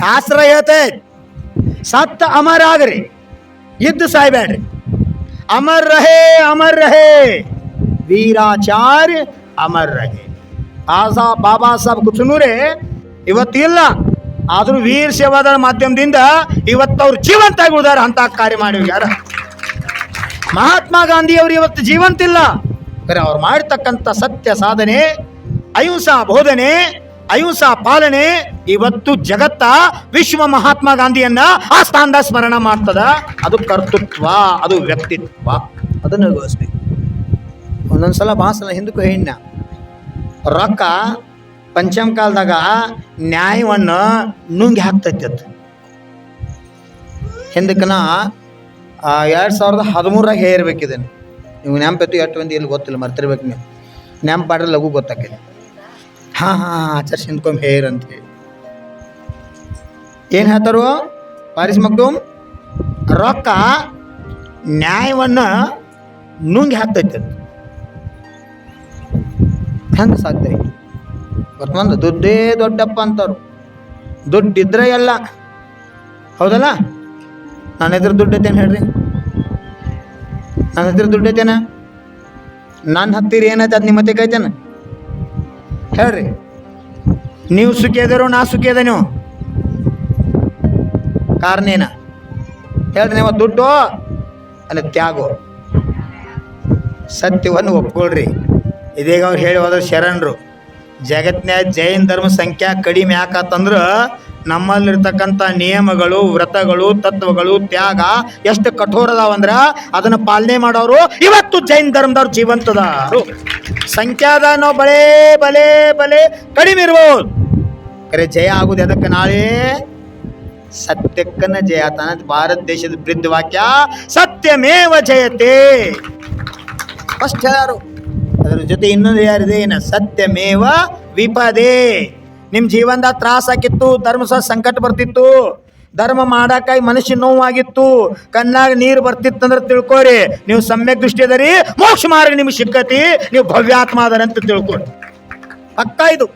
ಶಾಸ್ತ್ರ ಹೇಳ್ತೈತೆ ಸತ್ತ ಅಮರ ಆಗ್ರಿ ಇದ್ದು ಸಾಯ್ಬೇಡ್ರಿ ಅಮರ್ ರಹೇ ಅಮರ್ ರಹೇ ವೀರಾಚಾರ್ಯ ಅಮರ್ ರಹೇ ಆಸಾ ಬಾಬಾ ಸಾಹೇಬ್ ಇವತ್ತು ಇಲ್ಲ ಆದರೂ ವೀರ ಸೇವಾದ ಮಾಧ್ಯಮದಿಂದ ಇವತ್ತು ಅವ್ರು ಜೀವಂತಾಗಿ ಉಳಿದಾರ ಅಂತ ಕಾರ್ಯ ಮಾಡಿ ಯಾರ? ಮಹಾತ್ಮ ಗಾಂಧಿ ಅವರು ಇವತ್ತು ಜೀವಂತಿಲ್ಲ. ಅವ್ರು ಮಾಡಿರ್ತಕ್ಕಂಥ ಸತ್ಯ ಸಾಧನೆ, ಅಹಿಂಸಾ ಬೋಧನೆ ಅಹಿಂಸಾ ಪಾಲನೆ ಇವತ್ತು ಜಗತ್ತ ವಿಶ್ವ ಮಹಾತ್ಮ ಗಾಂಧಿಯನ್ನ ಆ ಸ್ಥಾನದ ಸ್ಮರಣ ಮಾಡ್ತದ. ಅದು ಕರ್ತೃತ್ವ, ಅದು ವ್ಯಕ್ತಿತ್ವ. ಅದನ್ನು ಯೋಚಿಸ್ಬೇಕು. ಒಂದೊಂದ್ಸಲ ಬಾಸಲ ಹಿಂದಕ್ಕೂ ಹೆಣ್ಣ ರೊಕ್ಕ ಪಂಚಮ ಕಾಲದಾಗ ನ್ಯಾಯವನ್ನು ನುಂಗಿ ಹಾಕ್ತೈತಿ ಅದು. ಹಿಂದಕ್ಕನ ಎರಡು ಸಾವಿರದ ಹದಿಮೂರಾಗ ಹೇರ್ಬೇಕಿದ್ದೇನೆ ನೀವು ನೆನಪತ್ತು ಎಷ್ಟು ಮಂದಿ ಇಲ್ಲಿ ಗೊತ್ತಿಲ್ಲ, ಮರ್ತಿರ್ಬೇಕು ನೀವು. ನೆಂಪಾಡ್ರೆ ಲಘು ಗೊತ್ತಾಕೈತಿ. ಹಾಂ ಹಾಂ ಆಚಾರ್ಯ ಹಿಂದ್ಕೊಂಬ ಹೇರ್ ಅಂತ ಹೇಳಿ ಏನು ಹೇಳ್ತಾರು? ಪಾರಿಸ್ ಮಗ್ದುಮ್ ರೊಕ್ಕ ನ್ಯಾಯವನ್ನು ನುಂಗಿ ಹಾಕ್ತೈತೆ. ಹೆಂಗೆ ಸಾಧ್ಯ? ಐತಿ ದುಡ್ಡೇ ದೊಡ್ಡಪ್ಪ ಅಂತಾರು. ದುಡ್ಡಿದ್ರೆ ಎಲ್ಲ. ಹೌದಲ್ಲ? ನನ್ನ ಎದುರು ದುಡ್ಡು ಐತೇನು ಹೇಳ್ರಿ? ನನ್ನ ಹತ್ತಿರ ದುಡ್ಡು ಐತೇನ ನನ್ನ ಹತ್ತಿರ ಏನೈತೆ ಅದು ನಿಮ್ಮ ಕೈತೇನ? ಹೇಳ್ರಿ. ನೀವು ಸುಖ ನಾ ಸುಖ ಅದ ನೀವು? ಹೇಳ್ರಿ ನೀವು ದುಡ್ಡು ಅಲ್ಲಿ ತ್ಯಾಗೋ. ಸತ್ಯವನ್ನು ಒಪ್ಕೊಳ್ರಿ. ಇದೀಗ ಅವ್ರು ಹೇಳಿ ಹೋದ್ರೆ ಶರಣರು, ಜಗತ್ನ್ಯಾಗ ಜೈನ ಧರ್ಮ ಸಂಖ್ಯಾ ಕಡಿಮೆ ಯಾಕತ್ತಂದ್ರೆ ನಮ್ಮಲ್ಲಿರ್ತಕ್ಕಂಥ ನಿಯಮಗಳು, ವ್ರತಗಳು, ತತ್ವಗಳು, ತ್ಯಾಗ ಎಷ್ಟು ಕಠೋರ ಅದನ್ನು ಪಾಲನೆ ಮಾಡೋರು ಇವತ್ತು ಜೈನ್ ಧರ್ಮದವ್ರು ಜೀವಂತದಾರು ಸಂಖ್ಯಾದ ನಾವು ಬಲೇ, ಬಲೆ ಬಲೆ ಕಡಿಮೆ ಇರ್ಬೋದು. ಕರೆ ಜಯ ಆಗುದು ಅದಕ್ಕೆ ನಾಳೆ? ಸತ್ಯಕ್ಕನ ಜಯ ತಾನ. ಭಾರತ ದೇಶದ ಬೃದ್ಧ ವಾಕ್ಯ. ಸತ್ಯಮೇವ ಜಯತೆ. ಹೇಳಾರು. ಅದರ ಜೊತೆ ಇನ್ನೊಂದು ಯಾರಿದೆ? ಏನ ಸತ್ಯಮೇವ ವಿಪದೇ. ನಿಮ್ಮ ಜೀವನದಾಗ ತ್ರಾಸಾಕಿತ್ತು ಧರ್ಮ ಸಹ ಸಂಕಟ ಬರ್ತಿತ್ತು. ಧರ್ಮ ಮಾಡಕ್ಕಾಗಿ ಮನುಷ್ಯ ನೋವಾಗಿತ್ತು. ಕಣ್ಣಾಗ ನೀರು ಬರ್ತಿತ್ತು ಅಂದ್ರೆ ತಿಳ್ಕೊರಿ. ನೀವು ಸಮ್ಯಕ್ ದೃಷ್ಟಿ ಅದರಿ, ಮೋಕ್ಷ ಮಾರ್ಗ ನಿಮ್ಗೆ ಸಿಕ್ಕತಿ. ನೀವು ಭವ್ಯಾತ್ಮ ಅದರ ಅಂತ ತಿಳ್ಕೊರಿ. ಪಕ್ಕ ಇದು.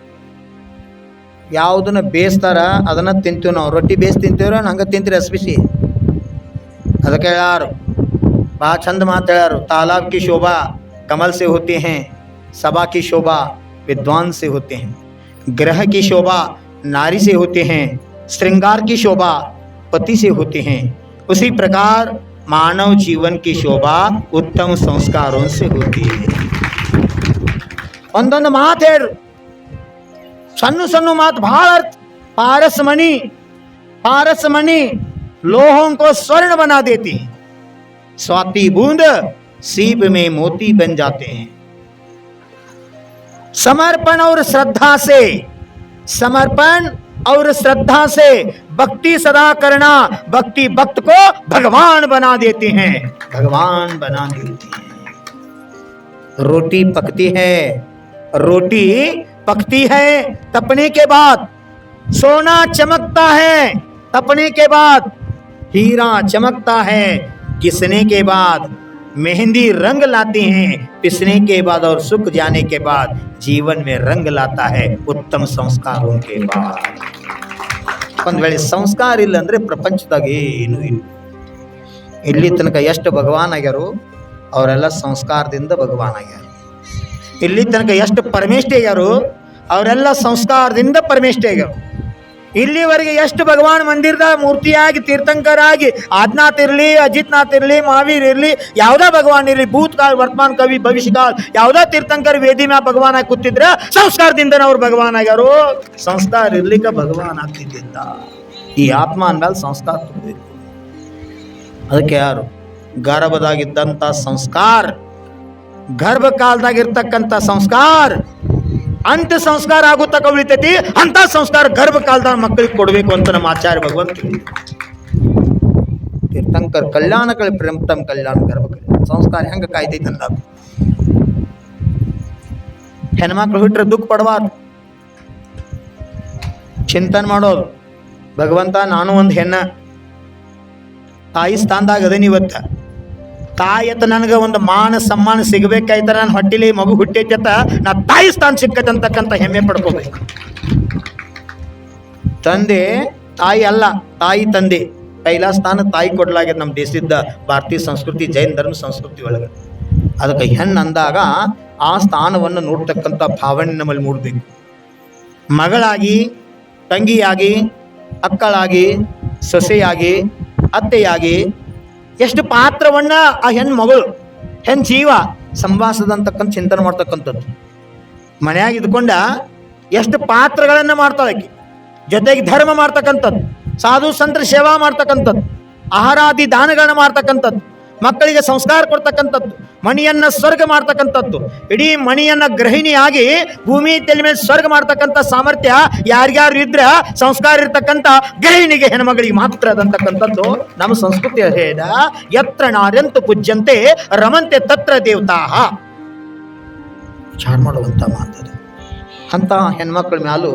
ಯಾವುದನ್ನ ಬೇಯಿಸ್ತಾರ, ಅದನ್ನ ತಿಂತೀವಿ ನಾವು. ರೊಟ್ಟಿ ಬೇಯಿಸಿ ತಿಂತೀವ್ರ, ಹಂಗೆ ತಿಂತೀರಿ ಅಸ್ಬಿಸಿ ಅದಕ್ಕೆ ಯಾರು ಭಾಳ ಚಂದ ಮಾತಾಡ್ಯಾರು ತಾಲಾಬ್ ಕಿ ಶೋಭಾ, ಕಮಲ್ ಸಿ ಹೋತಿ ಹೇ, ಸಭಾ ಕಿ ಶೋಭಾ, ವಿದ್ವಾನ್ ಸಿ ಹೋತಿ ಹೇ. ग्रह की शोभा नारी से होते हैं श्रृंगार की शोभा पति से होते हैं उसी प्रकार मानव जीवन की शोभा उत्तम संस्कारों से होती है ಒಂದೊಂದು ಮಾತು ಹೇಳ್ರು ಸಣ್ಣ ಸಣ್ಣ ಮಾತು ಭಾಳ ಅರ್ಥ ಪಾರಸ್ ಮಣಿ पारस मणि लोहों को स्वर्ण बना देती है स्वाति बूंद सीप में मोती बन जाते हैं समर्पण और श्रद्धा से। समर्पण और श्रद्धा से भक्ति सदा करना, भक्ति भक्त को भगवान बना देते हैं। भगवान बना देते हैं। रोटी पकती है, रोटी पकती है, तपने के बाद सोना चमकता है, तपने के बाद हीरा चमकता है, किसने के बाद मेहंदी रंग लाती हैं पिसने के बाद और सूख जाने के बाद जीवन में रंग लाता है उत्तम संस्कारों के बाद ಒಂದ್ ವೇಳೆ ಸಂಸ್ಕಾರ ಇಲ್ಲ ಅಂದ್ರೆ ಪ್ರಪಂಚದಾಗ ಏನು ಇಲ್ಲ ಇಲ್ಲಿ ತನಕ ಎಷ್ಟು ಭಗವಾನ್ ಆಗ್ಯಾರು ಅವರೆಲ್ಲ ಸಂಸ್ಕಾರದಿಂದ ಭಗವಾನ್ ಆಗ್ಯಾರ ಇಲ್ಲಿ ತನಕ ಎಷ್ಟು ಪರಮೇಷ್ಠಿ ಆಗ್ಯಾರು ಅವರೆಲ್ಲ ಸಂಸ್ಕಾರದಿಂದ ಪರಮೇಷ್ಠಿ ಆಗ್ಯಾರು ಇಲ್ಲಿವರೆಗೆ ಎಷ್ಟು ಭಗವಾನ್ ಮಂದಿರದ ಮೂರ್ತಿಯಾಗಿ ತೀರ್ಥಂಕರಾಗಿ ಆದ್ನಾಥ್ ಇರಲಿ, ಅಜಿತ್ನಾಥ್ ಇರಲಿ ಮಹಾವೀರ್ ಇರಲಿ, ಯಾವುದೇ ಭಗವಾನ್ ಇರಲಿ, ಭೂತ್ಕಾಲ, ವರ್ತಮಾನ ಕವಿ, ಭವಿಷ್ಯಕಾಲ, ಯಾವುದೇ ತೀರ್ಥಂಕರ್ ವೇದಿ ಮ್ಯಾ ಭಗವಾನ್ ಆಗಿ ಕೂತಿದ್ರ ಸಂಸ್ಕಾರದಿಂದ ಅವ್ರು ಭಗವಾನ್ ಆಗ್ಯಾರು. ಸಂಸ್ಕಾರ ಇರ್ಲಿಕ್ಕೆ ಭಗವಾನ್ ಆಗ್ತಿದ್ದಿಲ್ಲ ಈ ಆತ್ಮ ಅಂದ್ಮೇಲೆ ಸಂಸ್ಕಾರ ತುಂಬಬೇಕು ಅದಕ್ಕೆ ಯಾರು? ಗರ್ಭದಾಗಿದ್ದಂಥ ಸಂಸ್ಕಾರ. ಗರ್ಭ ಕಾಲದಾಗಿರ್ತಕ್ಕಂಥ ಸಂಸ್ಕಾರ. ಅಂತ್ಯ ಸಂಸ್ಕಾರ ಆಗುತ್ತಕ ತಕ ಉಳಿತೈತಿ ಅಂತ ಸಂಸ್ಕಾರ ಗರ್ಭ ಕಾಲದಾಗ ಮಕ್ಕಳಿಗೆ ಕೊಡಬೇಕು ಅಂತ ನಮ್ಮ ಆಚಾರ್ಯ ಭಗವಂತ. ತೀರ್ಥಂಕರ್ ಕಲ್ಯಾಣ ಕಳಿ ಕಲ್ಯಾಣ ಗರ್ಭ ಸಂಸ್ಕಾರ ಹೆಂಗ ಕಾಯ್ತೈತಿ ಅಂತ ಹೆಣ್ಮಕ್ಳು ಬಿಟ್ರೆ ದುಃಖ ಪಡಬಾರ್ದು. ಚಿಂತನೆ ಮಾಡೋದು. ಭಗವಂತ, ನಾನು ಒಂದು ಹೆಣ್ಣ. ತಾಯಿ ಸ್ಥಾನದಾಗ ಅದೇನಿ ತಾಯತ್ತ ನನಗೆ ಒಂದು ಮಾನ ಸಮ್ಮಾನ ಸಿಗಬೇಕಾಯ್ತ ನಾನು ಹೊಟ್ಟಿಲಿ ಮಗು ಹುಟ್ಟೈತ ನಾ ತಾಯಿ ಸ್ಥಾನ ಸಿಕ್ಕೈತೆ ಅಂತಕ್ಕಂಥ ಹೆಮ್ಮೆ ಪಡ್ಕೋಬೇಕು. ತಂದೆ, ತಾಯಿ ಅಲ್ಲ, ತಾಯಿ ತಂದೆ. ಕೈಲಾ ಸ್ಥಾನ ತಾಯಿ ಕೊಡ್ಲಾಗ್ಯದ ನಮ್ಮ ದೇಶದ ಭಾರತೀಯ ಸಂಸ್ಕೃತಿ, ಜೈನ ಧರ್ಮ ಸಂಸ್ಕೃತಿ ಒಳಗೆ. ಅದಕ್ಕೆ ಹೆಣ್ಣು ಅಂದಾಗ ಆ ಸ್ಥಾನವನ್ನು ನೋಡ್ತಕ್ಕಂಥ ಭಾವನೆ ನಮ್ಮಲ್ಲಿ ಮೂಡಬೇಕು. ಮಗಳಾಗಿ, ತಂಗಿಯಾಗಿ, ಅಕ್ಕಳಾಗಿ, ಸೊಸೆಯಾಗಿ, ಅತ್ತೆಯಾಗಿ ಎಷ್ಟು ಪಾತ್ರವನ್ನ ಆ ಹೆಣ್ಣು ಮಗಳು, ಹೆಣ್ಣು ಜೀವ ಸಂವಾಸದ ಅಂತಕ್ಕಂಥ ಚಿಂತನೆ ಮಾಡ್ತಕ್ಕಂಥದ್ದು. ಮನ್ಯಾಗ ಇದ್ಕೊಂಡ ಎಷ್ಟು ಪಾತ್ರಗಳನ್ನ ಮಾಡ್ತಾಳೆ ಜೊತೆಗೆ ಧರ್ಮ ಮಾಡ್ತಕ್ಕಂಥದ್ದು, ಸಾಧು ಸಂತರ ಸೇವಾ ಮಾಡ್ತಕ್ಕಂಥದ್ದು, ಆಹಾರಾದಿ ದಾನಗಳನ್ನ ಮಾಡ್ತಕ್ಕಂಥದ್ದು. ಮಕ್ಕಳಿಗೆ ಸಂಸ್ಕಾರ ಕೊಡ್ತಕ್ಕಂಥದ್ದು, ಮಣಿಯನ್ನ ಸ್ವರ್ಗ ಮಾಡ್ತಕ್ಕಂಥದ್ದು, ಇಡೀ ಮಣಿಯನ್ನ ಗೃಹಿಣಿಯಾಗಿ ಭೂಮಿ ತಲೆ ಮೇಲೆ ಸ್ವರ್ಗ ಮಾಡ್ತಕ್ಕಂಥ ಸಾಮರ್ಥ್ಯ ಯಾರ್ಯಾರು ಇದ್ರೆ ಸಂಸ್ಕಾರ ಇರ್ತಕ್ಕಂಥ ಗೃಹಿಣಿಗೆ ಹೆಣ್ಮಗಳಿಗೆ ಮಾತ್ರ ಅದಂತಕ್ಕಂಥದ್ದು ನಮ್ಮ ಸಂಸ್ಕೃತಿ ಹೇಳ, ಯತ್ರ ನಾರ್ಯಂತು ಪೂಜ್ಯಂತೆ ರಮಂತೆ ತತ್ರ ದೇವತಾ ವಿಚಾರ ಮಾಡುವಂಥ ಮಾತದು ಅಂಥ ಹೆಣ್ಮಕ್ಳ ಮ್ಯಾಲೂ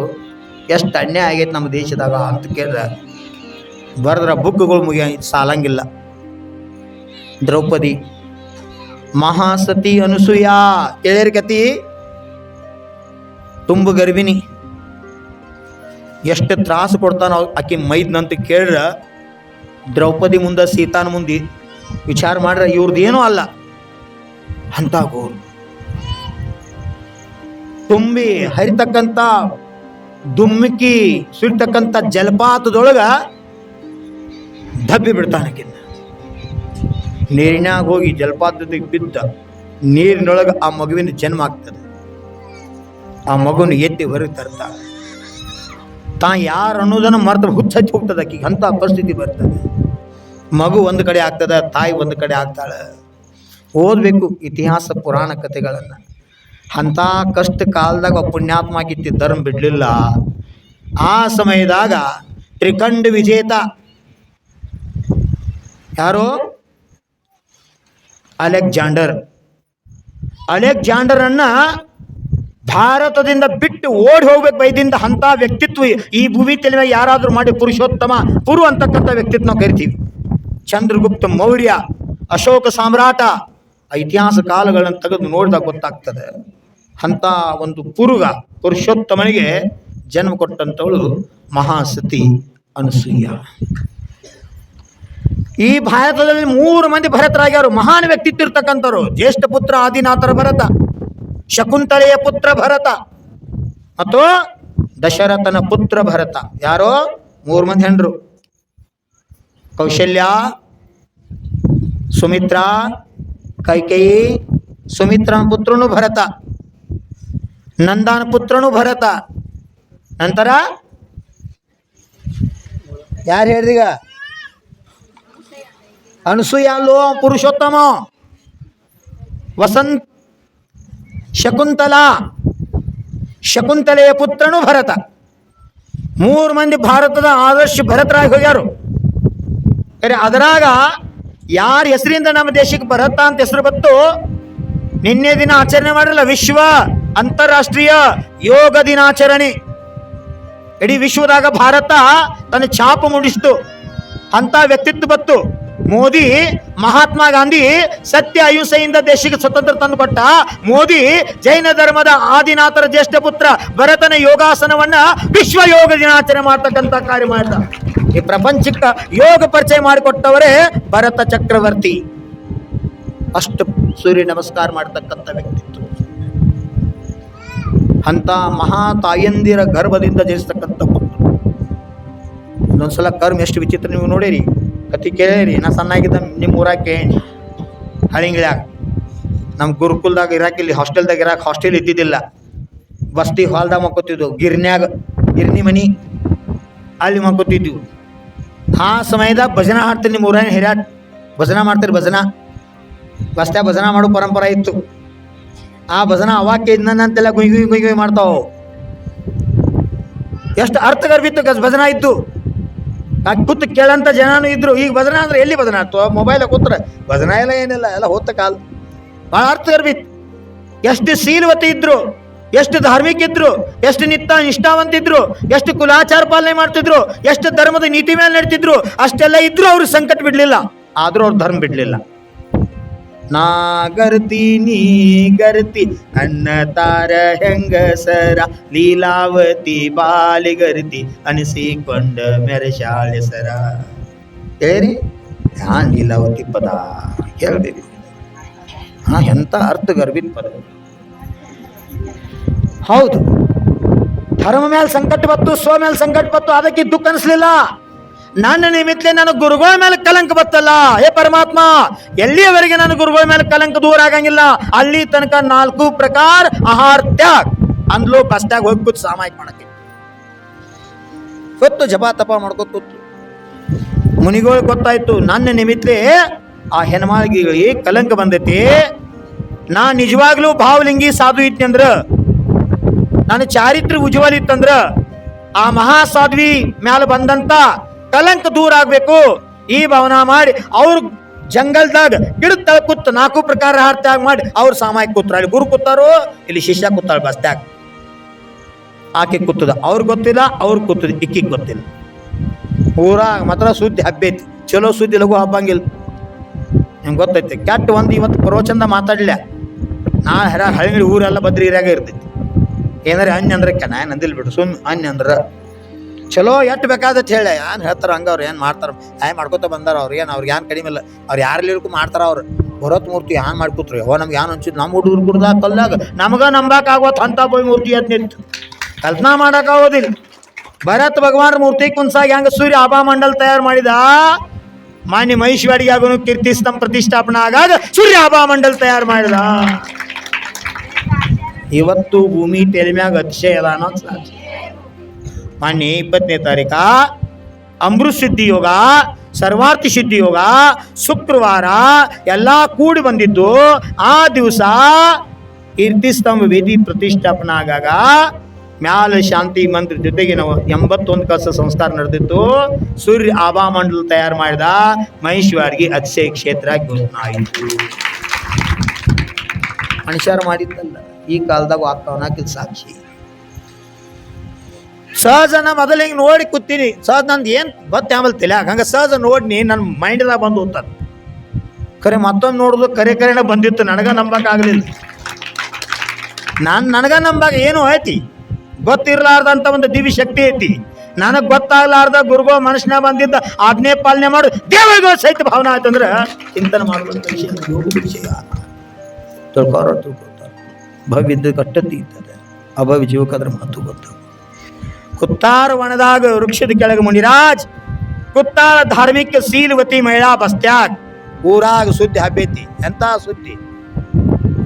ಎಷ್ಟು ಅನ್ಯಾಯ ಆಗೈತೆ ನಮ್ಮ ದೇಶದಾಗ ಅಂತ ಕೇಳಿದ್ರೆ ಬರೆದ್ರ ಬುಕ್ಗಳು ಮುಗಿಯ ಸಾಲಂಗಿಲ್ಲ. ದ್ರೌಪದಿ. ಮಹಾಸತಿ ಅನುಸೂಯ, ಎಳೆಯರ್ ಗತಿ ತುಂಬು ಗರ್ಭಿಣಿ. ಎಷ್ಟು ತ್ರಾಸು ಕೊಡ್ತಾನ ಆಕಿ ಮೈದ್ನಂತ ಕೇಳ್ರ, ದ್ರೌಪದಿ ಮುಂದೆ, ಸೀತಾನ ಮುಂದೆ ವಿಚಾರ ಮಾಡ್ರೆ ಇವ್ರದ್ದೇನೂ ಅಲ್ಲ. ಅಂತ ತುಂಬಿ ಹರಿತಕ್ಕಂಥ ದುಮ್ಮಿಕ್ಕಿ ಸುರಿತಕ್ಕಂಥ ಜಲಪಾತದೊಳಗ ದಬ್ಬಿ ಬಿಡ್ತಾನಕ್ಕಿನ್ನ ನೀರಿನಾಗ ಹೋಗಿ ಜಲಪಾತದಾಗ ಬಿದ್ದ ನೀರಿನೊಳಗೆ ಆ ಮಗುವಿನ ಜನ್ಮ ಆಗ್ತದೆ. ಆ ಮಗುನ ಎತ್ತಿ ಹೊರಗೆ ತರ್ತಾಳೆ ತಾ ಯಾರು ಅನ್ನೋದನ್ನು ಮರ್ತ ಹುಚ್ಚಿ ಹೋಗ್ತದೆ ಆಕಿಗೆ. ಅಂಥ ಪರಿಸ್ಥಿತಿ ಬರ್ತದೆ. ಮಗು ಒಂದು ಕಡೆ ಆಗ್ತದೆ, ತಾಯಿ ಒಂದು ಕಡೆ ಆಗ್ತಾಳೆ. ಓದಬೇಕು ಇತಿಹಾಸ, ಪುರಾಣ ಕಥೆಗಳನ್ನು. ಅಂಥ ಕಷ್ಟ ಕಾಲದಾಗ ಪುಣ್ಯಾತ್ಮ ಆಗಿತ್ತು ಧರ್ಮ ಬಿಡಲಿಲ್ಲ. ಆ ಸಮಯದಾಗ ತ್ರಿಕಂಡ ವಿಜೇತ. ಯಾರು? ಅಲೆಕ್ಸಾಂಡರ್. ಅಲೆಕ್ಸಾಂಡರನ್ನು ಭಾರತದಿಂದ ಬಿಟ್ಟು ಓಡಿ ಹೋಗ್ಬೇಕು ಬೈದಿಂದ ಅಂಥ ವ್ಯಕ್ತಿತ್ವ ಈ ಭೂಮಿ ತಲೆ ಯಾರಾದರೂ ಮಾಡಿ ಪುರುಷೋತ್ತಮ, ಪುರು ಅಂತಕ್ಕಂಥ ವ್ಯಕ್ತಿತ್ವ ನಾವು ಕರಿತೀವಿ. ಚಂದ್ರಗುಪ್ತ ಮೌರ್ಯ, ಅಶೋಕ ಸಾಮ್ರಾಟ ಇತಿಹಾಸ ಕಾಲಗಳನ್ನು ತೆಗೆದು ನೋಡಿದಾಗ ಗೊತ್ತಾಗ್ತದೆ. ಅಂಥ ಒಂದು ಪುರುಗ, ಪುರುಷೋತ್ತಮನಿಗೆ ಜನ್ಮ ಕೊಟ್ಟಂಥವಳು ಮಹಾಸತಿ ಅನಸೂಯ. ಈ ಭಾರತದಲ್ಲಿ ಮೂರು ಮಂದಿ ಭರತರಾಗ್ಯಾರು. ಮಹಾನ್ ವ್ಯಕ್ತಿತ್ವ ಇರ್ತಕ್ಕಂಥವ್ರು ಜ್ಯೇಷ್ಠ ಪುತ್ರ ಆದಿನಾಥರ ಭರತ ಶಕುಂತಲೆಯ ಪುತ್ರ ಭರತ, ಮತ್ತು ದಶರಥನ ಪುತ್ರ ಭರತ. ಯಾರೋ? ಮೂರು ಮಂದಿ ಹೆಂಡ್ರು. ಕೌಶಲ್ಯ, ಸುಮಿತ್ರ, ಕೈಕೇಯಿ, ಸುಮಿತ್ರನ ಪುತ್ರನು ಭರತ, ನಂದನ ಪುತ್ರನು ಭರತ. ನಂತರ ಯಾರು ಹೇಳ್ದೀಗ ಅನಸೂಯ ಅಲ್ಲೋ ಪುರುಷೋತ್ತಮ. ವಸಂತ್ ಶಕುಂತಲ. ಶಕುಂತಲೆಯ ಪುತ್ರನು ಭರತ. ಮೂರು ಮಂದಿ ಭಾರತದ ಆದರ್ಶ ಭರತರಾಗಿ ಹೋಗ್ಯಾರು. ಅರೆ ಅದರಾಗ ಯಾರ ಹೆಸರಿಂದ ನಮ್ಮ ದೇಶಕ್ಕೆ ಭರತ ಅಂತ ಹೆಸರು ಬಂತು, ನಿನ್ನೆ ದಿನ ಆಚರಣೆ ಮಾಡಿರಲ್ಲ ವಿಶ್ವ ಅಂತಾರಾಷ್ಟ್ರೀಯ ಯೋಗ ದಿನಾಚರಣೆ. ಇಡೀ ವಿಶ್ವದಾಗ ಭಾರತ ತನ್ನ ಛಾಪು ಮೂಡಿಸ್ತು. ಅಂತ ವ್ಯಕ್ತಿತ್ವ ಬತ್ತು ಮೋದಿ, ಮಹಾತ್ಮ ಗಾಂಧಿ ಸತ್ಯ ಅಹಿಂಸೆಯಿಂದ ದೇಶಕ್ಕೆ ಸ್ವತಂತ್ರ ತಂದುಕೊಟ್ಟ ಮೋದಿ, ಜೈನ ಧರ್ಮದ ಆದಿನಾಥರ ಜ್ಯೇಷ್ಠ ಪುತ್ರ ಭರತನ ಯೋಗಾಸನವನ್ನ ವಿಶ್ವ ಯೋಗ ದಿನಾಚರಣೆ ಮಾಡ್ತಕ್ಕಂಥ ಕಾರ್ಯ ಮಾಡಿದ ಈ ಪ್ರಪಂಚಕ್ಕೆ ಯೋಗ ಪರಿಚಯ ಮಾಡಿಕೊಟ್ಟವರೇ ಭರತ ಚಕ್ರವರ್ತಿ. ಅಷ್ಟು ಸೂರ್ಯ ನಮಸ್ಕಾರ ಮಾಡ್ತಕ್ಕಂಥ ವ್ಯಕ್ತಿತ್ವ. ಅಂತ ಮಹಾ ತಾಯಂದಿರ ಗರ್ಭದಿಂದ ಜನಿಸ್ತಕ್ಕಂಥ ಪುತ್ರ ಒಂದೊಂದ್ಸಲ ಕರ್ಮ ಎಷ್ಟು ವಿಚಿತ್ರ ನೀವು ನೋಡಿರಿ. ಕತಿ ಕೇಳಿರಿ, ನಾ ಸಣ್ಣಾಗಿದ್ದ ನಿಮ್ಮ ಊರಾಗ ಕೇಳಿ ಹಳಿಂಗ್ಳ್ಯಾಗ. ನಮ್ಮ ಗುರುಕುಲ್ದಾಗ ಇರಾಕ ಇಲ್ಲಿ ಹಾಸ್ಟೆಲ್ದಾಗ ಇರಾಕ ಹಾಸ್ಟೆಲ್ ಇದ್ದಿದ್ದಿಲ್ಲ. ಬಸ್ತಿ ಹಾಲ್ದಾಗ ಮಕ್ಕೋತಿದ್ವು. ಗಿರ್ನ್ಯಾಗ, ಗಿರ್ನಿ ಮನಿ ಅಲ್ಲಿ ಮಕ್ಕೋತಿದ್ವು. ಆ ಸಮಯದಾಗ ಭಜನ ಹಾಡ್ತೀರಿ ನಿಮ್ಮ ಊರಾಗ ಹಿರಾಟ್ ಭಜನ ಮಾಡ್ತೀರಿ ಭಜನ. ಬಸ್ತ್ಯಾಗ ಭಜನ ಮಾಡೋ ಪರಂಪರೆ ಇತ್ತು. ಆ ಭಜನ ಅವಾಕ್ಯ ಇದ್ನಂತೆಲ್ಲ ಗುಯ್ ಗುಯ್ ಗುಯ್ ಗುಯ್ ಮಾಡ್ತಾವು. ಎಷ್ಟು ಅರ್ಥಗರ್ಭಿತ್ತು ಗಜ ಭಜನ ಇತ್ತು ಆ ಕೂತು ಕೇಳಂತ ಜನನೂ ಇದ್ರು. ಈಗ ಭಜನ ಅಂದ್ರೆ ಎಲ್ಲಿ ಭಜನ ಆಗ್ತವ ಮೊಬೈಲ್ ಕೂತ್ರೆ? ಭಜನ ಎಲ್ಲ ಏನಿಲ್ಲ, ಎಲ್ಲ ಹೋತ ಕಾಲ. ಅರ್ಥ ಅರ್ವಿತ್ತು ಎಷ್ಟು ಶೀಲವತಿ ಇದ್ರು, ಎಷ್ಟು ಧಾರ್ಮಿಕ ಇದ್ರು, ಎಷ್ಟು ನಿತ್ಯ ನಿಷ್ಠಾವಂತಿದ್ರು ಎಷ್ಟು ಕುಲಾಚಾರ ಪಾಲನೆ ಮಾಡ್ತಿದ್ರು, ಎಷ್ಟು ಧರ್ಮದ ನೀತಿ ಮೇಲೆ ನಡೀತಿದ್ರು, ಅಷ್ಟೆಲ್ಲ ಇದ್ರು ಅವ್ರು ಸಂಕಟ ಬಿಡ್ಲಿಲ್ಲ. ಆದ್ರೂ ಅವ್ರು ಧರ್ಮ ಬಿಡ್ಲಿಲ್ಲ. ನಾ ಗರ್ತಿ, ನೀ ಗರ್ತಿ ಅನ್ನ ತಾರ ಹೆಂಗಸರ, ಲೀಲಾವತಿ ಬಾಲಿಗರ್ತಿ ಅನಿಸಿಕೊಂಡ ಮೆರಶಾಳೆ ಸರ. ಹೇಳಿ ಯಾ ಲೀಲಾವತಿ ಪದ? ಹೇಳ್ಬೇಕು ಹಾ, ಎಂತ ಅರ್ಥ ಗರ್ಭಿತ ಪದ? ಹೌದು. ಧರ್ಮ ಮೇಲೆ ಸಂಕಟ ಬತ್ತು ಸ್ವ ಮೇಲೆ ಸಂಕಟ ಬತ್ತು ಅದಕ್ಕೆ ದುಃಖ ಅನಿಸ್ಲಿಲ್ಲ. ನನ್ನ ನಿಮಿತ್ತ ನನ್ನ ಗುರುಗಳ ಮೇಲೆ ಕಲಂಕ ಬತ್ತಲ್ಲ. ಏ ಪರಮಾತ್ಮ, ಎಲ್ಲಿಯವರೆಗೆ ನನ್ನ ಗುರುಗಳ ಮೇಲೆ ಕಲಂಕ ದೂರ ಆಗಂಗಿಲ್ಲ ಅಲ್ಲಿ ತನಕ ನಾಲ್ಕು ಪ್ರಕಾರ ಆಹಾರ ತ್ಯಾಗ. ಅಂದ್ಲು ಬಸ್ಟ್ಯಾಗ ಹೋಗಿ ಕೂತ್ ಸಾಮಾಯಿಕ ಮಾಡಕ್ಕೆ. ಗೊತ್ತು ಜಪ ತಪ ಮಾಡ್ಕೋತ ಕೂತು. ಮುನಿಗಳು ಗೊತ್ತಾಯ್ತು, ನನ್ನ ನಿಮಿತ್ತ ಆ ಹೆಣ್ಮಾಳಿಗೆ ಕಲಂಕ ಬಂದೈತಿ. ನಾ ನಿಜವಾಗ್ಲೂ ಭಾವಲಿಂಗಿ ಸಾಧು ಇದ್ನಂದ್ರ ನನ್ನ ಚಾರಿತ್ರ ಉಜ್ವಲ ಇತ್ತಂದ್ರ, ಆ ಮಹಾಸಾಧ್ವಿ ಮ್ಯಾಲ ಬಂದಂತ ಕಲಂಕ ದೂರ ಆಗ್ಬೇಕು. ಈ ಭಾವನ ಮಾಡಿ ಅವ್ರ ಜಂಗಲ್ದಾಗ ಗಿಡದ ತಳ ಕೂತ್ ನಾಲ್ಕು ಪ್ರಕಾರ ಹಾರ್ತ್ಯಾಗ ಮಾಡಿ ಅವ್ರು ಸಾಮಾಯಿಕ ಕೂತ್ರ. ಅಲ್ಲಿ ಗುರು ಕೂತಾರೋ, ಇಲ್ಲಿ ಶಿಷ್ಯ ಕೂತಾಳ ಬಸ್ತ್ಯಾಗ ಆಕೆ ಕೂತದ. ಅವ್ರಿಗೆ ಗೊತ್ತಿಲ್ಲ, ಅವ್ರು ಕೂತದ, ಇಕ್ಕಿಗೆ ಗೊತ್ತಿಲ್ಲ. ಊರಾಗ ಮಾತ್ರ ಸುದ್ದಿ ಹಬ್ಬೈತಿ ಚಲೋ ಸುದ್ದಿ ಲಘು ಹಬ್ಬಂಗಿಲ್ಲ. ನಿಮ್ಗೆ ಗೊತ್ತೈತಿ, ಕೆಟ್ಟ ಒಂದು ಇವತ್ತು ಪ್ರವಚನದ ಮಾತಾಡ್ಲ. ನಾ ಹೆರ ಹಳ್ಳಿ ಊರೆಲ್ಲ ಬದ್ರಿರಾಗ ಇರ್ತೈತಿ. ಏನಾರ ಅನ್ಯ ಅಂದ್ರೆ ಕೆನ ನಂದಿಲ್ ಬಿಡು, ಸುಮ್ ಅನ್ಯ ಅಂದ್ರ. ಚಲೋ ಎಟ್ ಬೇಕಾದತ್ ಹೇಳಿ. ಏನು ಹೇಳ್ತಾರ ಹಂಗ ಅವ್ರು ಏನು ಮಾಡ್ತಾರ. ಹಾಯ್ ಮಾಡ್ಕೊತ ಬಂದಾರ ಅವ್ರು, ಏನು ಅವ್ರಿಗೆ ಏನು ಕಡಿಮೆ ಇಲ್ಲ. ಅವ್ರು ಯಾರಲ್ಲಿರ್ಕು ಮಾಡ್ತಾರ ಅವ್ರು. ಭರತ್ ಮೂರ್ತಿ ಏನು ಮಾಡ್ಕೊತ್ರಿ ಅವ ನಮ್ಗೆ ಏನು ಅನ್ಸಿದ್ ನಮ್ಮ ಹುಡುಗರು ಕುಡ್ದ ಕಲ್ಲಾಗ ನಮ್ಗೆ ನಂಬಾಕ್ ಆಗೋತ್ ಅಂತ ಬೋಯ್ ಮೂರ್ತಿ ಅಂತ ನಿಂತು. ಕಲ್ಪನಾ ಮಾಡಕ್ ಆಗೋದಿಲ್ಲ. ಭರತ್ ಭಗವಾನ್ ಮೂರ್ತಿ ಕುನ್ಸಾಗಿ ಹೆಂಗೆ ಸೂರ್ಯ ಆಭಾ ಮಂಡಲ್ ತಯಾರು ಮಾಡಿದ? ಮಾನ್ಯ ಮಹೇಶ್ವರಿಗೆ ಆಗೋನು ಕೀರ್ತಿ ಸ್ತಂಭ ಪ್ರತಿಷ್ಠಾಪನೆ ಆಗಾಗ ಸೂರ್ಯ ಆಭಾ ಮಂಡಲ್ ತಯಾರು ಮಾಡಿದ? ಇವತ್ತು ಭೂಮಿ ತೆಲಿಮ್ಯಾಗ ಅತಿಶಯ ಅದ ಅನ್ನೋದು ಸಾಕ್ಷಿ ಮಾನ್ಯ ಇಪ್ಪತ್ತನೇ ತಾರೀಕ ಅಮೃತ ಸಿದ್ಧಿ ಯೋಗ, ಸರ್ವಾರ್ಥ ಸಿದ್ಧಿ ಯೋಗ, ಶುಕ್ರವಾರ ಎಲ್ಲ ಕೂಡಿ ಬಂದಿದ್ದು ಆ ದಿವಸ ಕೀರ್ತಿ ಸ್ತಂಭ ವೇದಿ ಪ್ರತಿಷ್ಠಾಪನೆ ಆಗಾಗ ಮ್ಯಾಲ ಶಾಂತಿ ಮಂತ್ರ ಜೊತೆಗೆ ನಾವು ಎಂಬತ್ತೊಂದು ಕಸ ಸಂಸ್ಕಾರ ನಡೆದಿತ್ತು. ಸೂರ್ಯ ಆಭಾ ಮಂಡಲ ತಯಾರು ಮಾಡಿದ ಮಹೇಶ್ವರ್ಗೆ ಅತಿಶಯ ಕ್ಷೇತ್ರ ಘೋಷಣೆ ಆಯಿತು. ಮನುಷ್ಯರು ಮಾಡಿದ್ದಲ್ಲ ಈ ಕಾಲದಾಗ ಆಗ್ತಾವನಾಕಿದ ಸಾಕ್ಷಿ. ಸಹಜ ನಾ ಮೊದಲು ಹಿಂಗೆ ನೋಡಿ ಕೂತೀನಿ. ಸಹಜ ನಂದು ಏನು ಬತ್ತೆ ಆಮೇಲೆ ಹಂಗೆ ಸಹಜ ನೋಡ್ನಿ ನನ್ನ ಮೈಂಡ್ದಾಗ ಬಂದು ಅಂತ ಖರೆ ಮತ್ತೊಂದು ನೋಡಿದ್ರು ಕರೆ ಕರೆನೇ ಬಂದಿತ್ತು. ನನಗೆ ನಂಬಕ್ಕಾಗಲಿಲ್ಲ ನಾನು ನನಗ ನಂಬಾಗ ಏನು ಐತಿ ಗೊತ್ತಿರ್ಲಾರ್ದಂತ ಒಂದು ದಿವಿ ಶಕ್ತಿ ಐತಿ. ನನಗೆ ಗೊತ್ತಾಗ್ಲಾರ್ದ ಗುರುಗೋ ಮನುಷ್ಯನ ಬಂದಿದ್ದ ಆಜ್ಞೆ ಪಾಲನೆ ಮಾಡು. ದೇವರಿಗೋ ಸಹಿತ ಭಾವನೆ ಆಯ್ತಂದ್ರೆ ಚಿಂತನೆ ಮಾಡುವಂಥ ವಿಷಯ ವಿಷಯ ತಿಳ್ಕೊರೋ ತಿಳ್ಕೊತಾರೆ ಭವ್ಯದ ಕಟ್ಟತಿ ಇದ್ದಾರೆ ಅಭವ್ಯ ಜೀವಕ್ಕಾದ್ರೆ ಮಾತು ಗೊತ್ತು. ಕುತ್ತಾರ ವನದಾಗ ವೃಕ್ಷದ ಕೆಳಗೆ ಮುನಿರಾಜ್ ಕುತ್ತಾರ ಧಾರ್ಮಿಕ ಶೀಲವತಿ ಮಹಿಳಾ ಬಸ್ತ್ಯಾಗ, ಊರಾಗ ಸುದ್ದಿ ಹಬ್ಬೈತಿ. ಎಂತ ಸುದ್ದಿ?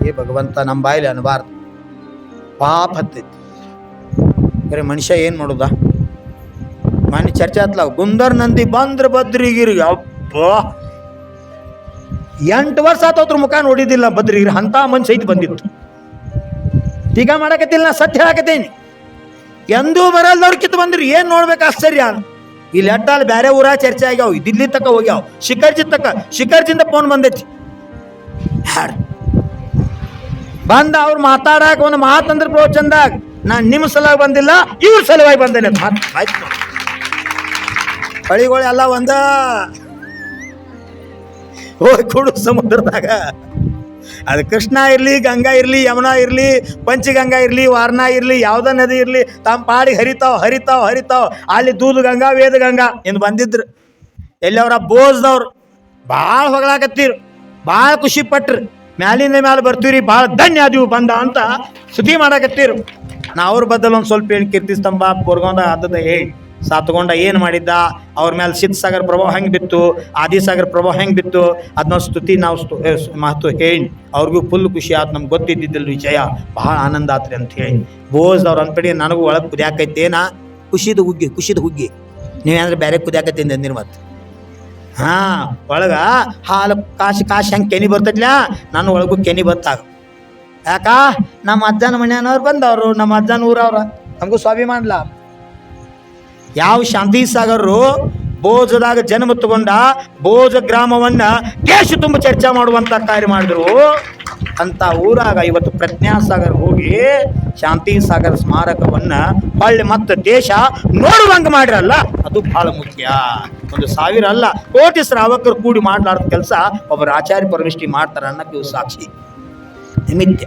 ಏ ಭಗವಂತ ನಮ್ಮ ಬಾಯಿಲಿ ಅನ್ಬಾರ್ದು. ಪಾಪ ಹತ್ತೈತಿ. ಬರೀ ಮನುಷ್ಯ ಏನು ಮಾಡುದ? ಮನೆ ಚರ್ಚೆ ಆತ್ಲ. ಗುಂದರ್ ನಂದಿ ಬಂದ್ರ ಬದ್ರಿಗಿರಿ ಅಪ್ಪ ಎಂಟು ವರ್ಷ ಆತವ್ರ ಮುಖ ನೋಡಿದ್ದಿಲ್ಲ ಬದ್ರಿಗಿರಿ ಅಂತ ಮನ್ಸು ಐತಿ ಬಂದಿತ್ತು. ಈಗ ಮಾಡಕತ್ತಿಲ್ಲ ಸತ್ಯ ಹೇಳಕತ್ತೇನಿ. ಎಂದೂ ಬರಲ್ದವ್ರು ಕಿತ್ತು ಬಂದ್ರಿ, ಏನ್ ನೋಡ್ಬೇಕು ಆಶ್ಚರ್ಯ ಇಲ್ಲಿ ಅಡ್ಡಾಲ್ ಬೇರೆ ಊರ ಚರ್ಚೆ ಆಗ್ಯಾವ ದಿಲ್ಲಿ ತಕ ಹೋಗ್ಯಾವ ಶಿಖರ್ಜಿ ತಕ, ಶಿಖರ್ಜಿಂದ ಫೋನ್ ಬಂದೈತಿ. ಬಂದ ಅವ್ರು ಮಾತಾಡಕ, ಒಂದು ಮಾತಂದ್ರ ಪ್ರವಚನದಾಗ ನಾನು ನಿಮ್ಮ ಸಲುವಾಗಿ ಬಂದಿಲ್ಲ, ಇವ್ರ ಸಲುವಾಗಿ ಬಂದೇನೆ ಆಯ್ತು ಎಲ್ಲ ಒಂದ. ಹೋಗಿ ಕೊಡು ಸಮುದ್ರದಾಗ. ಅದು ಕೃಷ್ಣ ಇರಲಿ, ಗಂಗಾ ಇರಲಿ, ಯಮುನಾ ಇರಲಿ, ಪಂಚಗಂಗಾ ಇರಲಿ, ವಾರ್ನಾ ಇರಲಿ, ಯಾವುದ ನದಿ ಇರಲಿ ತಮ್ಮ ಪಾಡಿಗೆ ಹರಿತಾವ್ ಹರಿತಾವ್ ಹರಿತಾವ್. ಅಲ್ಲಿ ದೂದು ಗಂಗಾ, ವೇದ ಗಂಗಾ ಎಂದು ಬಂದಿದ್ರು. ಎಲ್ಲಿ ಅವ್ರ ಬೋಸ್ದವ್ರು? ಭಾಳ ಹೊಗಳಾಕತ್ತೀರು. ಭಾಳ ಖುಷಿ ಪಟ್ರು. ಮ್ಯಾಲಿಂದ ಮ್ಯಾಲೆ ಬರ್ತೀರಿ ಭಾಳ ಧನ್ಯ ಅದೀವು ಬಂದ ಅಂತ ಸುದ್ದಿ ಮಾಡಾಕತ್ತೀರು. ನಾ ಅವ್ರ ಬದಲು ಒಂದು ಸ್ವಲ್ಪ ಏನು ಕೀರ್ತಿ ಸ್ತಂಭ ಕೊರ್ಗೊಂಡ ಆದದ ಹೇಳಿ ಸಾತ್ಕೊಂಡ ಏನು ಮಾಡಿದ್ದ? ಅವ್ರ ಮೇಲೆ ಸಿದ್ಧ ಸಾಗರ ಪ್ರಭಾವ ಹೆಂಗೆ ಬಿತ್ತು? ಆದಿಸಾಗರ ಪ್ರಭಾವ ಹೆಂಗೆ ಬಿತ್ತು? ಅದನ್ನ ಸ್ತುತಿ ನಾವು ಮಹತ್ವ ಹೇಳಿ. ಅವ್ರಿಗೂ ಫುಲ್ ಖುಷಿ ಆಯ್ತು ನಮ್ಗೆ ಗೊತ್ತಿದ್ದಿದ್ದಿಲ್ಲ ವಿಜಯ ಬಹಳ ಆನಂದ ಆತ್ರಿ ಅಂತ ಹೇಳಿ. ಬೋಸ್ ಅವ್ರು ಅನ್ಪಡಿ, ನನಗೂ ಒಳಗೆ ಕುದಿಯಾಕೈತೇನ? ಖುಷಿದ ಹುಗ್ಗಿ ಖುಷಿದ ಹುಗ್ಗಿ. ನೀವೇನಾದ್ರೆ ಬೇರೆ ಕುದಿಯಾಕೈತಿ ಅಂದಿರ್ ಮತ್ತೆ ಹಾ, ಒಳಗ ಹಾಲು, ಕಾಶಿ ಕಾಶಿ ಹೆಂಗೆ ಕೆನಿ ಬರ್ತೈತ್ಲ? ನನ್ನ ಒಳಗೂ ಕೆನಿ ಬತ್ತಾಗ. ಯಾಕ? ನಮ್ಮ ಅಜ್ಜನ ಮನೆಯವ್ರು ಬಂದವರು, ನಮ್ಮ ಅಜ್ಜನ ಊರವ್ರ. ನಮಗೂ ಸ್ವಾಭಿಮಾನ್ಲ. ಯಾವ ಶಾಂತಿ ಸಾಗರರು ಬೋಜದಾಗ ಜನ್ಮ ತಗೊಂಡ ಬೋಜ ಗ್ರಾಮವನ್ನ ದೇಶ ತುಂಬ ಚರ್ಚೆ ಮಾಡುವಂತ ಕಾರ್ಯ ಮಾಡಿದ್ರು. ಅಂತ ಊರಾಗ ಇವತ್ತು ಪ್ರಜ್ಞಾಸಾಗರ್ ಹೋಗಿ ಶಾಂತಿ ಸಾಗರ ಸ್ಮಾರಕವನ್ನ ಹೊಳ್ಳಿ ಮತ್ತೆ ದೇಶ ನೋಡುವಂಗ ಮಾಡಿರಲ್ಲ, ಅದು ಬಹಳ ಮುಖ್ಯ. ಒಂದು ಸಾವಿರ ಅಲ್ಲ, ಕೋಟಿ ಶ್ರಾವಕರು ಕೂಡಿ ಮಾಡ್ಲಾರ್ದ ಕೆಲಸ ಒಬ್ಬರು ಆಚಾರ್ಯ ಪರಮಿಷ್ಠಿ ಮಾಡ್ತಾರ ಅನ್ನೋದು ಸಾಕ್ಷಿ. ನಿಮಿತ್ಯ.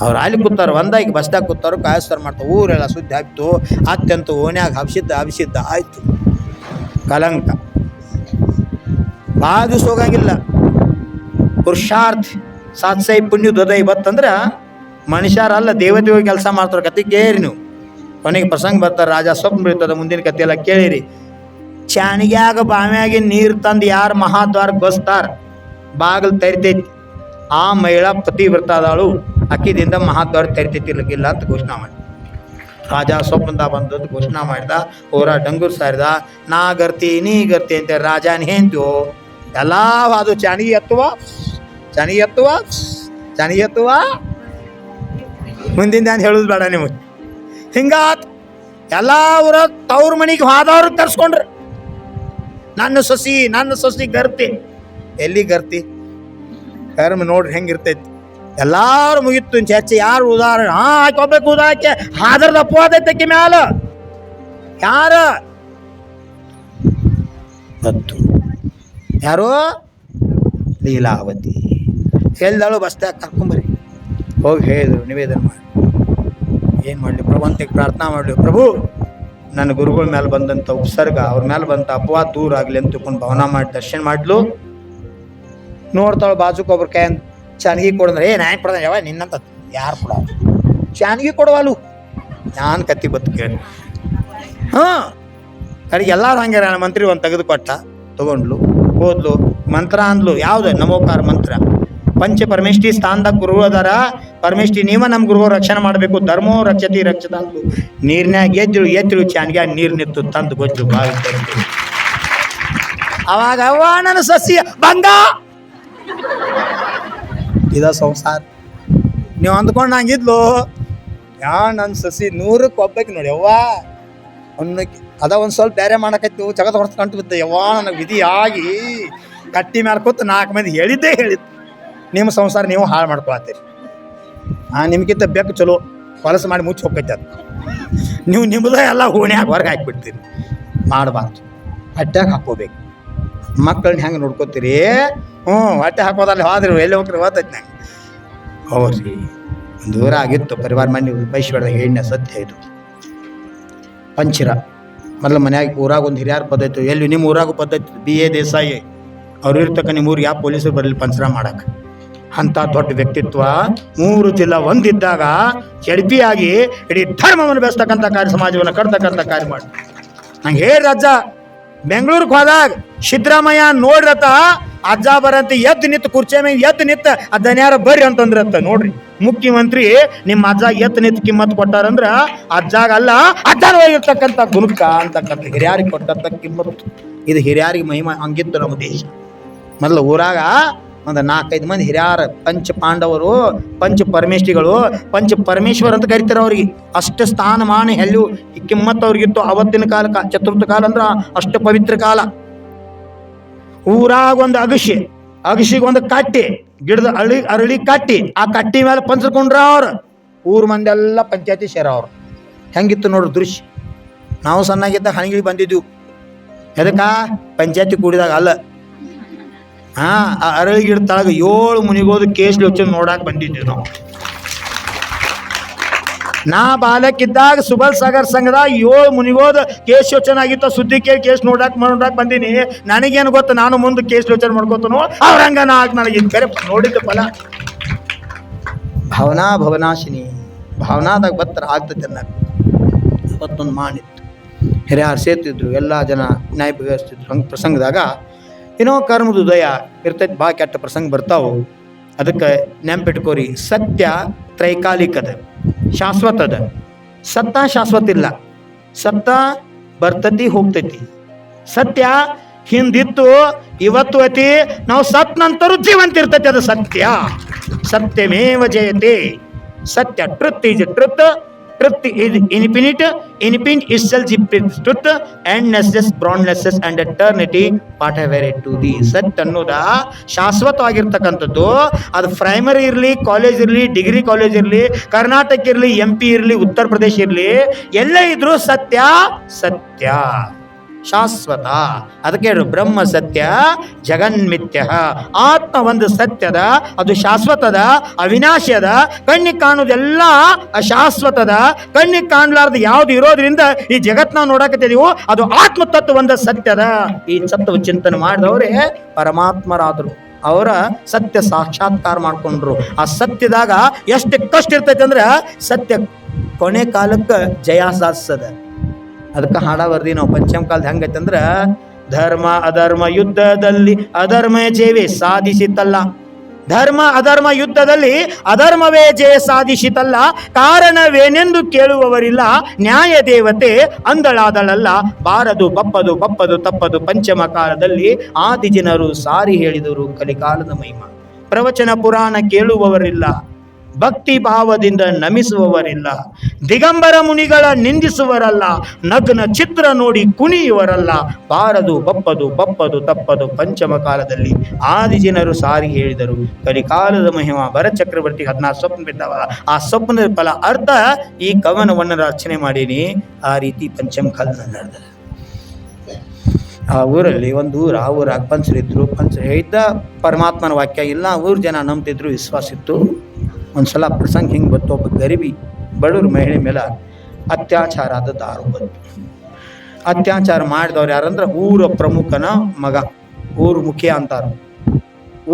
ಅವ್ರು ಅಲ್ಲಿ ಕೂತಾರ ಒಂದಾಗಿ ಬಸ್ದಾಗ ಕೂತಾರು ಕಾಯಸ್ತಾರ ಮಾಡ್ತಾರೆ ಊರೆಲ್ಲ ಸುದ್ದಿ ಹಾಕ್ತು ಅತ್ಯಂತ ಓಣ್ಯಾಗ ಹಬ್ಸಿದ್ದ ಹಬ್ಸಿದ್ದ, ಆಯ್ತು. ಕಲಂಕ. ಭಾಳ ದಿವಸ ಹೋಗಂಗಿಲ್ಲ. ಪುರುಷಾರ್ಥ, ಸಾತ್ಸೈ ಪುಣ್ಯ ದೊದೈ ಬತ್ತಂದ್ರೆ ಮನುಷ್ಯರಲ್ಲ ದೇವತೆ ಹೋಗಿ ಕೆಲಸ ಮಾಡ್ತಾರೆ ಕತೆ ಕೇಳಿರಿ ನೀವು. ಕೊನೆಗೆ ಪ್ರಸಂಗ ಬರ್ತಾರೆ, ರಾಜ ಸ್ವಪ್ನ ಬೀಳ್ತದ ಮುಂದಿನ ಕತೆ ಎಲ್ಲ ಕೇಳಿರಿ. ಚಾಣಿಗ್ಯಾಗ ಬಾವ್ಯಾಗಿ ನೀರು ತಂದು ಯಾರು ಮಹಾದ್ವಾರಕ್ಕೆ ಬಸ್ತಾರ? ಬಾಗಿಲು ತೆರಿತೈತಿ. ಆ ಮಹಿಳಾ ಪತಿವ್ರತ ಅದಾಳು ಅಕ್ಕಿದಿಂದ ಮಹಾದ್ವಾರ ತೆರೆತಿರ್ಲಿಕ್ಕಿಲ್ಲ ಅಂತ ಘೋಷಣೆ ಮಾಡಿ. ರಾಜ ಸ್ವಪ್ನದ ಬಂದದ್ದು ಘೋಷಣೆ ಮಾಡಿದ. ಹೋರ ಡಂಗೂರ್ ಸಾರಿದ, ನಾ ಗರ್ತಿ, ನೀ ಗರ್ತಿ ಅಂತ ರಾಜ ನೇಂದು ಎಲ್ಲ ಅದು ಚಾಣಿಗೆ ಎತ್ತುವ ಚಾಣಿಗೆ ಎತ್ತುವ ಚಾಣಿಗೆ ಎತ್ತುವ. ಮುಂದಿನ ಅಂತ ಹೇಳುದು ಬೇಡ ನಿಮಗೆ. ಹಿಂಗಾತ್ ಎಲ್ಲ ಊರ ತವ್ರ ಮನೆಗೆ ಹೋದವ್ರು ತರ್ಸ್ಕೊಂಡ್ರು. ನನ್ನ ಸೊಸಿ ನನ್ನ ಸೊಸಿ ಗರ್ತಿ. ಎಲ್ಲಿ ಗರ್ತಿ? ಕರ್ಮ ನೋಡ್ರಿ ಹೆಂಗಿರ್ತೈತಿ. ಎಲ್ಲಾರು ಮುಗಿತ್ತು ಚರ್ಚೆ ಯಾರು ಉದಾಹರಣೆ? ಹಾ ಹಾಕೋಬೇಕು ಉದಾಹರಣೆ ಹಾದ್ರದ ಅಪ್ಪು ಆದೈತಕ್ಕೆ ಮ್ಯಾಲ. ಯಾರ? ಹತ್ತು ಯಾರು? ಲೀಲಾವತಿ. ಹೇಳ್ದಾಳು ಬಸ್ದಾಗ ಕರ್ಕೊಂಬರಿ ಹೋಗಿ ಹೇಳಿದ್ರು, ನಿವೇದನೆ ಮಾಡಿ. ಏನು ಮಾಡಲಿ ಪ್ರಭಂತಕ್ಕೆ ಪ್ರಾರ್ಥನಾ ಮಾಡಲಿ. ಪ್ರಭು, ನನ್ನ ಗುರುಗಳ ಮೇಲೆ ಬಂದಂಥ ಉಪಸರ್ಗ, ಅವ್ರ ಮೇಲೆ ಬಂತ ಅಪವಾದ ದೂರ ಆಗಲಿ ಅಂತ ತಿಳ್ಕೊಂಡು ಭವನ ಮಾಡಿ ದರ್ಶನ ಮಾಡ್ಲು. ನೋಡ್ತಾಳು ಬಾಜುಕ್ ಒಬ್ರ ಕೈ ಚಾನ್ಗಿ ಕೊಡಂದ್ರೆ, ಏ ನಾಯಿ ಕೊಡ ಯಾವ ನಿನ್ನಂತ ಯಾರು ಕೊಡ? ಚಾನ್ಗಿ ಕೊಡವಾಲು. ನಾನು ಕತ್ತಿ ಬತ್ತು ಕೇಳಿ ಹಾಂ ಕಡೆಗೆ ಎಲ್ಲರೂ ಹಂಗೆ ನಾನು ಮಂತ್ರಿ ಒಂದು ತೆಗೆದು ಕೊಟ್ಟ ತಗೊಂಡ್ಲು ಓದ್ಲು ಮಂತ್ರ ಅಂದ್ಲು, ಯಾವುದು? ನಮೋಕಾರ ಮಂತ್ರ. ಪಂಚ ಪರಮೇಷ್ಠಿ ಸ್ಥಾನದ ಗುರು ಅದಾರ ಪರಮೇಷ್ಠಿ ನೀವ ನಮ್ಮ ಗುರು ರಕ್ಷಣೆ ಮಾಡಬೇಕು, ಧರ್ಮೋ ರಕ್ಷತಿ ರಕ್ಷತ ಅಂದ್ಲು. ನೀರ್ನ್ಯಾಗ ಎದ್ರು ಎದ್ದಿಳು ಚಾನ್ಗ್ಯಾಗ ನೀರು ನಿಂತು ತಂದು ಗೊಜ್ಜು ಬಾವಿ ಅವಾಗ ಅವ್ವ, ನನ್ನ ಸಸ್ಯ ಬಂಗ! ಇದ ಸಂಸಾರ. ನೀವು ಅಂದ್ಕೊಂಡು ಹಂಗಿದ್ಲು ಯಾ ನನ್ನ ಸಸಿ ನೂರಕ್ಕೆ ಒಬ್ಬಕ್ಕೆ ನೋಡಿ, ಯವ್ವ. ಒಂದು ಅದ ಒಂದು ಸ್ವಲ್ಪ ಬೇರೆ ಮಾಡಕತ್ತು ಜಗತ್ ಹೊಡ್ಸ್ಕೊಂಡು ಬಿದ್ದೆ ಯವ್ವ, ನನಗೆ ವಿಧಿ ಆಗಿ ಕಟ್ಟಿ ಮೇಲೆ ಕೂತು ನಾಲ್ಕು ಮಂದಿ ಹೇಳಿದ್ದೇ ಹೇಳಿದ್ದು ನಿಮ್ಮ ಸಂಸಾರ ನೀವು ಹಾಳು ಮಾಡ್ಕೊಳತ್ತೀರಿ. ಆ ನಿಮ್ಗಿಂತ ಬೆಕ್ಕು ಚಲೋ ಹೊಲಸು ಮಾಡಿ ಮುಚ್ಚಿ ಹೋಗ್ತೈತೆ ಅದು. ನೀವು ನಿಮ್ಮದೇ ಎಲ್ಲ ಓಣ್ಯಾಗ ಹೊರಗೆ ಹಾಕ್ಬಿಡ್ತೀರಿ. ಮಾಡಬಾರ್ದು. ಅಡ್ಡಾಗ ಹಾಕೋಬೇಕು ಮಕ್ಕಳನ್ನ ಹೆಂಗೆ ನೋಡ್ಕೋತೀರಿ? ಹ್ಞೂ ಹೊಟ್ಟೆ ಹಾಕೋದಲ್ಲಿ ಹೋದ್ರಿ ಎಲ್ಲಿ ಹೋಗ್ರಿ ಓದೈತೆ ನಂಗೆ. ಹೌದ್ರಿ. ದೂರ ಆಗಿತ್ತು ಪರಿವಾರ ಮನೆ ಬೈಸ್ಬೇಡ್ದ ಹೇಳಿನ ಸತ್ಯ ಇದು. ಪಂಚಿರ. ಮೊದಲು ಮನ್ಯಾಗ ಊರಾಗ ಒಂದು ಹಿರಿಯರ ಪದ್ಧತಿ ಎಲ್ಲಿ ನಿಮ್ಮ ಊರಾಗ ಪದ್ಧತಿ ಬಿ ಎ ದೇಸಾಯಿ ಅವ್ರು ಇರ್ತಕ್ಕ ನಿಮ್ಮ ಊರಿಗೆ ಯಾವ ಪೊಲೀಸರು ಬರಲಿ ಪಂಚರ ಮಾಡಕ್ಕೆ ಅಂಥ ದೊಡ್ಡ ವ್ಯಕ್ತಿತ್ವ ಮೂರು ಜಿಲ್ಲ ಒಂದಿದ್ದಾಗ ಆಗಿ ಇಡೀ ಧರ್ಮವನ್ನು ಬೆಳೆಸ್ತಕ್ಕಂಥ ಕಾರ್ಯ ಸಮಾಜವನ್ನು ಕಟ್ತಕ್ಕಂಥ ಕಾರ್ಯ ಮಾಡಿ ನಂಗೆ ಹೇಳಿ ರಾಜ ಬೆಂಗಳೂರಿಗೆ ಹೋದಾಗ ಸಿದ್ದರಾಮಯ್ಯ ನೋಡ್ರತ ಅಜ್ಜ ಬರಂತ ಎದ್ದು ನಿಂತು ಕುರ್ಚಿ ಮೇಲೆ ಎದ್ದು ನಿಂತ ಅದನ್ಯಾರ ಬರ್ರಿ ಅಂತಂದ್ರತ್ತ ನೋಡ್ರಿ. ಮುಖ್ಯಮಂತ್ರಿ ನಿಮ್ಮ ಅಜ್ಜ ಎದ್ದು ನಿಂತು ಕಿಮ್ಮತ್ ಕೊಟ್ಟಾರಂದ್ರ ಅಜ್ಜಾಗ ಅಲ್ಲ ಅಜ್ಜಾಗಿರ್ತಕ್ಕಂಥ ಗುಣಕ ಅಂತಕ್ಕಂಥ ಹಿರಿಯರಿಗೆ ಕೊಟ್ಟಂತ ಕಿಮ್ಮತ್ತು ಇದು ಹಿರಿಯರಿಗೆ ಮಹಿಮಾ ಹಂಗಿತ್ತು ನಮ್ಮ ದೇಶ. ಮೊದಲು ಊರಾಗ ಒಂದು ನಾಲ್ಕೈದು ಮಂದಿ ಹಿರಿಯಾರ ಪಂಚ ಪಾಂಡವರು, ಪಂಚ ಪರಮೇಶ್ವರಿಗಳು ಪಂಚ ಪರಮೇಶ್ವರ್ ಅಂತ ಕರಿತಾರೆ ಅವ್ರಿಗೆ. ಅಷ್ಟು ಸ್ಥಾನಮಾನ ಎಲ್ಲೂ ಕಿಮ್ಮತ್ ಅವ್ರಿಗಿತ್ತು. ಅವತ್ತಿನ ಕಾಲ ಚತುರ್ಥ ಕಾಲ ಅಂದ್ರೆ ಅಷ್ಟು ಪವಿತ್ರ ಕಾಲ. ಊರಾಗ ಒಂದು ಅಗಶಿ ಅಗಸಿಗೆ ಒಂದು ಕಟ್ಟಿ, ಗಿಡದ ಅಳಿ, ಅರಳಿ ಕಟ್ಟಿ, ಆ ಕಟ್ಟಿ ಮೇಲೆ ಪಂಚಕೊಂಡ್ರ ಅವ್ರು. ಊರ್ ಮಂದೆಲ್ಲ ಪಂಚಾಯತಿ ಸೇರ ಅವ್ರು. ಹೆಂಗಿತ್ತು ನೋಡ್ರಿ ದೃಶ್ಯ. ನಾವು ಸಣ್ಣಾಗಿದ್ದ ಹಣಗಿಳಿ ಬಂದಿದ್ವು. ಎದಕ್ಕ? ಪಂಚಾಯತಿ ಕೂಡಿದಾಗ ಅಲ್ಲ. ಹಾ, ಆ ಅರಳಿ ಗಿಡ ತಳಗ ಏಳು ಮುನಿಗೋದು ಕೇಸ್ ಯೋಚನೆ ನೋಡಾಕ್ ಬಂದಿದ್ವಿ ನಾವು. ನಾ ಬಾಲಕ್ಕಿದ್ದಾಗ ಸುಬಲ್ ಸಾಗರ್ ಸಂಘದ ಏಳು ಮುನಿಗೋದ ಕೇಸ್ ಯೋಚನೆ ಆಗಿತ್ತು. ಸುದ್ದಿ ಕೇಳಿ ಕೇಸ್ ನೋಡಕ್ ನೋಡಕ್ ಬಂದೀನಿ. ನನಗೇನು ಗೊತ್ತು, ನಾನು ಮುಂದೆ ಕೇಸ್ ಯೋಚನೆ ಮಾಡ್ಕೋತನೋ? ಅವ್ರಂಗ ನಾ ನನಗೆ ಕರೆ ನೋಡಿದ ಫಲ. ಭಾವನಾ ಭವನಾಶಿನಿ, ಭಾವನಾದಾಗ ಬತ್ತರ ಆಗ್ತದೆ ಅನ್ನಕ್ಕೆ ಇವತ್ತೊಂದು ಮಾಡಿತ್ತು. ಹಿರಿಯರು ಸೇರ್ತಿದ್ರು, ಎಲ್ಲ ಜನ ನ್ಯಾಯ ಬಗೆಹರಿಸ್ತಿದ್ರು ಹಂಗೆ ಪ್ರಸಂಗದಾಗ ಏನೋ ಕರ್ಮದ ಉದಯ ಇರ್ತೈತಿ ಭಾಳ ಕೆಟ್ಟ ಪ್ರಸಂಗ ಬರ್ತಾವು. ಅದಕ್ಕೆ ನೆನಪಿಟ್ಕೋರಿ ಸತ್ಯ ತ್ರೈಕಾಲಿಕದ ಅದ ಸತ್ತ ಶಾಶ್ವತ ಇಲ್ಲ ಸತ್ತ ಬರ್ತತಿ, ಹೋಗ್ತೈತಿ. ಸತ್ಯ ಹಿಂದಿತ್ತು, ಇವತ್ತು ಅತಿ, ನಾವು ಸತ್ ನಂತರ ಜೀವಂತ ಇರ್ತೈತಿ ಅದು ಸತ್ಯ. ಸತ್ಯಮೇವ ಜಯತೆ. ಸತ್ಯ truth is truth. Truth is infinite infinite is is truth endlessness, boundlessness and eternity, ever it to the ಸತ್ ಅನ್ನೋದ ಶಾಶ್ವತವಾಗಿರ್ತಕ್ಕಂಥದ್ದು. ಅದು ಪ್ರೈಮರಿ ಇರಲಿ ಕಾಲೇಜ್ ಇರಲಿ ಡಿಗ್ರಿ ಕಾಲೇಜ್ ಇರಲಿ ಕರ್ನಾಟಕ ಇರಲಿ ಎಂ ಪಿ ಇರಲಿ ಉತ್ತರ ಪ್ರದೇಶ ಇರಲಿ ಎಲ್ಲೇ ಇದ್ರೂ ಸತ್ಯ ಸತ್ಯ. ಶಾಶ್ವತ. ಅದಕ್ಕೆ ಬ್ರಹ್ಮ ಸತ್ಯ, ಜಗನ್ಮಿತ್ಯ. ಆತ್ಮ ಒಂದು ಸತ್ಯದ, ಅದು ಶಾಶ್ವತದ, ಅವಿನಾಶದ, ಕಣ್ಣಿಗೆ ಕಾಣುವುದೆಲ್ಲ ಅಶಾಶ್ವತದ, ಕಣ್ಣಿಗೆ ಕಾಣಲಾರ್ದು ಯಾವ್ದು ಇರೋದ್ರಿಂದ ಈ ಜಗತ್ ನಾವು ನೋಡಕತ್ತಿದೀವೋ, ಅದು ಆತ್ಮ ತತ್ವ ಒಂದು ಸತ್ಯದ. ಈ ಸತ್ವ ಚಿಂತನೆ ಮಾಡಿದವರೇ ಪರಮಾತ್ಮರಾದರು. ಅವರ ಸತ್ಯ ಸಾಕ್ಷಾತ್ಕಾರ ಮಾಡ್ಕೊಂಡ್ರು. ಆ ಸತ್ಯದಾಗ ಎಷ್ಟು ಕಷ್ಟ ಇರ್ತೈತೆ ಅಂದ್ರೆ ಸತ್ಯ ಕೊನೆ ಕಾಲಕ್ಕೆ ಜಯ ಸಾಧಿಸದ. ಅದಕ್ಕೆ ಹಾಡ ಬರ್ದಿ ನಾವು ಪಂಚಮ ಕಾಲದ ಹೆಂಗೈತಂದ್ರೆ, ಧರ್ಮ ಅಧರ್ಮ ಯುದ್ಧದಲ್ಲಿ ಅಧರ್ಮ ಜೇವೆ ಸಾಧಿಸಿತಲ್ಲ. ಧರ್ಮ ಅಧರ್ಮ ಯುದ್ಧದಲ್ಲಿ ಅಧರ್ಮವೇ ಜಯ ಸಾಧಿಸಿತಲ್ಲ. ಕಾರಣವೇನೆಂದು ಕೇಳುವವರಿಲ್ಲ. ನ್ಯಾಯ ದೇವತೆ ಅಂದಳಾದಳಲ್ಲ. ಬಾರದು, ಬಪ್ಪದು ಬಪ್ಪದು, ತಪ್ಪದು ಪಂಚಮ ಕಾಲದಲ್ಲಿ ಆದಿಜನರು ಸಾರಿ ಹೇಳಿದರು ಕಲಿಕಾಲದ ಮಹಿಮ. ಪ್ರವಚನ ಪುರಾಣ ಕೇಳುವವರಿಲ್ಲ. ಭಕ್ತಿ ಭಾವದಿಂದ ನಮಿಸುವವರಿಲ್ಲ. ದಿಗಂಬರ ಮುನಿಗಳ ನಿಂದಿಸುವರಲ್ಲ. ನಗ್ನ ಚಿತ್ರ ನೋಡಿ ಕುಣಿಯುವರಲ್ಲ. ಬಾರದು, ಬಪ್ಪದು ಬಪ್ಪದು, ತಪ್ಪದು ಪಂಚಮ ಕಾಲದಲ್ಲಿ. ಆದಿಜನರು ಸಾರಿ ಹೇಳಿದರು. ಕಲಿಕಾಲದ ಮಹಿಮ ಭರಚಕ್ರವರ್ತಿ ಹದಿನಾರು ಸ್ವಪ್ನ ಬಿದ್ದವ. ಆ ಸ್ವಪ್ನದ ಫಲ ಅರ್ಥ ಈ ಕವನವನ್ನು ರಚನೆ ಮಾಡೀನಿ. ಆ ರೀತಿ ಪಂಚಮ ಕಾಲದಲ್ಲಿ ನಡೆದ ಆ ಊರಲ್ಲಿ ಒಂದು ಊರು, ಆ ಊರಾಗ ಪಂಚರಿದ್ರು ಪಂಚ ಇದ್ದ ಪರಮಾತ್ಮನ ವಾಕ್ಯ, ಇಲ್ಲ ಊರ್ ಜನ ನಂಬ್ತಿದ್ರು, ವಿಶ್ವಾಸ ಇತ್ತು. ಒಂದ್ಸಲ ಪ್ರಸಂಗ ಹಿಂಗೆ ಬಂತು, ಒಬ್ಬ ಗರಿಬಿ ಬಡವ್ರ ಮಹಿಳೆ ಮೇಲೆ ಅತ್ಯಾಚಾರ ಆದ ದಾರು ಬಂತು. ಅತ್ಯಾಚಾರ ಮಾಡಿದವ್ರು ಯಾರಂದ್ರೆ ಊರ ಪ್ರಮುಖನ ಮಗ, ಊರು ಮುಖ್ಯ ಅಂತಾರ.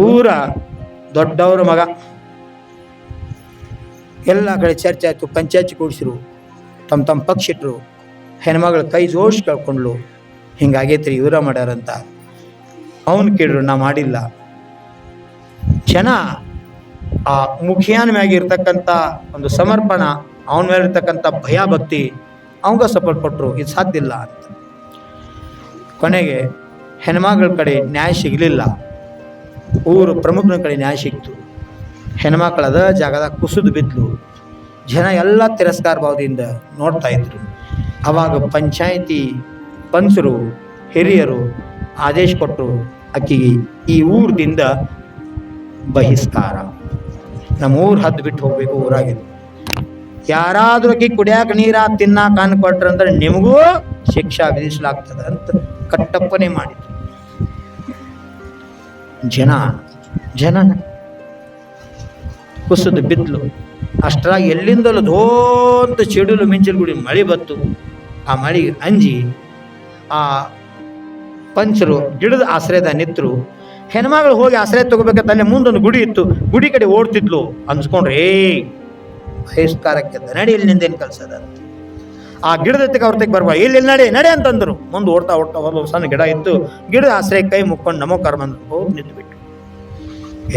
ಊರ ದೊಡ್ಡವ್ರ ಮಗ. ಎಲ್ಲ ಕಡೆ ಚರ್ಚೆ ಆಯ್ತು, ಪಂಚಾಯತಿ ಕೂಡಿಸಿರು ತಮ್ಮ ತಮ್ಮ ಪಕ್ಷ ಇಟ್ಟರು ಹೆಣ್ಮಗಳ ಕೈ ಜೋಶ್ ಕಳ್ಕೊಂಡ್ಲು ಹಿಂಗಾಗೈತ್ರಿ, ಇವರ ಮಾಡ್ಯಾರಂತ. ಅವನು ಕೇಳಿದ್ರು ನಾ ಮಾಡಿಲ್ಲ. ಜನ ಆ ಮುಖಿಯಾನ ಮ್ಯಾಗಿರ್ತಕ್ಕಂಥ ಒಂದು ಸಮರ್ಪಣ, ಅವನ ಮೇಲೆ ಇರ್ತಕ್ಕಂಥ ಭಯ ಭಕ್ತಿ ಅವಂಗ ಸಪೋರ್ಟ್ ಕೊಟ್ಟರು ಇದು ಸಾಧ್ಯ ಇಲ್ಲ ಅಂತ. ಕೊನೆಗೆ ಹೆಣ್ಮಗಳ ಕಡೆ ನ್ಯಾಯ ಸಿಗಲಿಲ್ಲ. ಊರು ಪ್ರಮುಖನ ಕಡೆ ನ್ಯಾಯ ಸಿಕ್ತು. ಹೆಣ್ಮಕ್ಳದ ಜಾಗದ ಜಾಗದಾಗ ಕುಸಿದು ಬಿದ್ದಲು ಜನ ಎಲ್ಲ ತಿರಸ್ಕಾರ ಭಾವದಿಂದ ನೋಡ್ತಾ ಇದ್ರು. ಅವಾಗ ಪಂಚಾಯಿತಿ ಪಂಚರು, ಹಿರಿಯರು ಆದೇಶ ಕೊಟ್ಟರು ಆಕೆಗೆ ಈ ಊರದಿಂದ ಬಹಿಷ್ಕಾರ. ನಮ್ಮ ಊರು ಹದ್ದು ಬಿಟ್ಟು ಹೋಗ್ಬೇಕು ಊರಾಗಿದ್ದು ಯಾರಾದ್ರೂ ಆಕಿ ಕುಡಿಯಾಕ ನೀರ ತಿನ್ನಾಕ ಅನ್ ಕೊಟ್ರ ಅಂದ್ರೆ ನಿಮಗೂ ಶಿಕ್ಷಾ ವಿಧಿಸಲಾಗ್ತದೆ ಅಂತ ಕಟ್ಟಪ್ಪನೆ ಮಾಡಿದ್ರು. ಜನ ಜನ ಕುಸಿದು ಬಿದ್ಲು. ಅಷ್ಟರಾಗಿ ಎಲ್ಲಿಂದಲೂ ಧೋಂತ ಚಿಡಿಲು ಮಿಂಚಲು ಗುಡಿ ಮಳೆ ಬತ್ತು ಆ ಮಳೆ ಅಂಜಿ ಆ ಪಂಚರು ಗಿಡದ ಆಶ್ರಯದ ನಿತ್ರು ಹೆಣ್ಮಗಳು ಹೋಗಿ ಆಶ್ರಯ ತಗೋಬೇಕಂತ ಅಲ್ಲಿ ಮುಂದೊಂದು ಗುಡಿ ಇತ್ತು. ಗುಡಿ ಕಡೆ ಓಡ್ತಿದ್ಲು. ಅನ್ಸ್ಕೊಂಡ್ರೆ ಏ ಬಹಿಷ್ಕಾರಕ್ಕೆ ನಡಿ ಇಲ್ಲಿ ನಿಂದೇನು ಕಲ್ಸದ ಆ ಗಿಡದ ಎತ್ತಿಗೆ ಅವ್ರ ತೆಗೆ ಬರ್ಬಾ ಇಲ್ಲಿ ನಡೆ ನಡೆ ಅಂತಂದ್ರು. ಮುಂದೆ ಓಡ್ತಾ ಓಡ್ತಾ ಹೋದ್ಲು ಸಣ್ಣ ಗಿಡ ಇತ್ತು. ಗಿಡದ ಆಶ್ರಯ ಕೈ ಮುಕ್ಕೊಂಡು ನಮೋ ಕರ್ಮ ಹೋಗಿ ನಿಂತುಬಿಟ್ಟು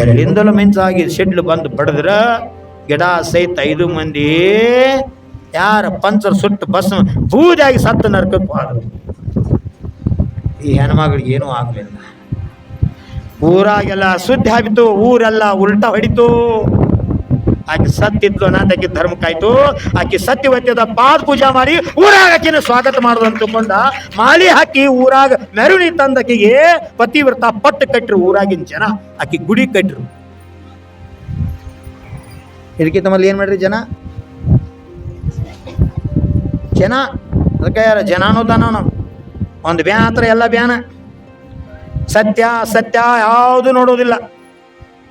ಎಲ್ಲಿಂದಲೂ ಮಿಂಚಾಗಿ ಶೆಡ್ಲು ಬಂದು ಬಡದ್ರ ಗಿಡ ಸಹಿತ ಐದು ಮಂದಿ ಯಾರ ಪಂಚರ್ ಸುಟ್ಟು ಬಸ್ ಬೂದಿಯಾಗಿ ಸತ್ತು ನರ್ಕಕ್ಕೆ ಹೋದ್ರು ಈ ಹೆಣ್ಮಗಳಿಗೆ ಏನೂ ಆಗಲಿಲ್ಲ. ಊರಾಗೆಲ್ಲ ಸುದ್ದಿ ಆಗಿತ್ತು, ಊರೆಲ್ಲ ಉಲ್ಟಾ ಹೊಡಿತು. ಆಕೆ ಸತ್ತಿದ್ಲು ಅನ್ನೋದಕ್ಕೆ ಧರ್ಮಕ್ಕಾಯ್ತು ಆಕೆ ಸತ್ಯವತ್ಯದ ಪಾದ ಪೂಜಾ ಮಾಡಿ ಊರಾಗ ಆಕಿನ ಸ್ವಾಗತ ಮಾಡೋದು ಅಂತಕೊಂಡ ಮಾಲಿ ಹಾಕಿ ಊರಾಗ ಮೆರುಣಿ ತಂದಕಿಗೆ ಪತಿವ್ರತ ಪಟ್ಟು ಕಟ್ಟರು ಊರಾಗಿನ ಜನ. ಆಕಿ ಗುಡಿ ಕಟ್ಟರು. ಇದಕ್ಕೆ ತಮ್ಮಲ್ಲಿ ಏನ್ ಮಾಡ್ರಿ ಜನ? ಜನ? ಅದಕ್ಕೆ ಯಾರ ಜನ ಅನ್ನೋದಾನ ನಾವು? ಒಂದು ಬ್ಯಾನ್ ಹತ್ರ ಎಲ್ಲ ಬ್ಯಾನ. ಸತ್ಯ ಸತ್ಯ ಯಾವುದು ನೋಡೋದಿಲ್ಲ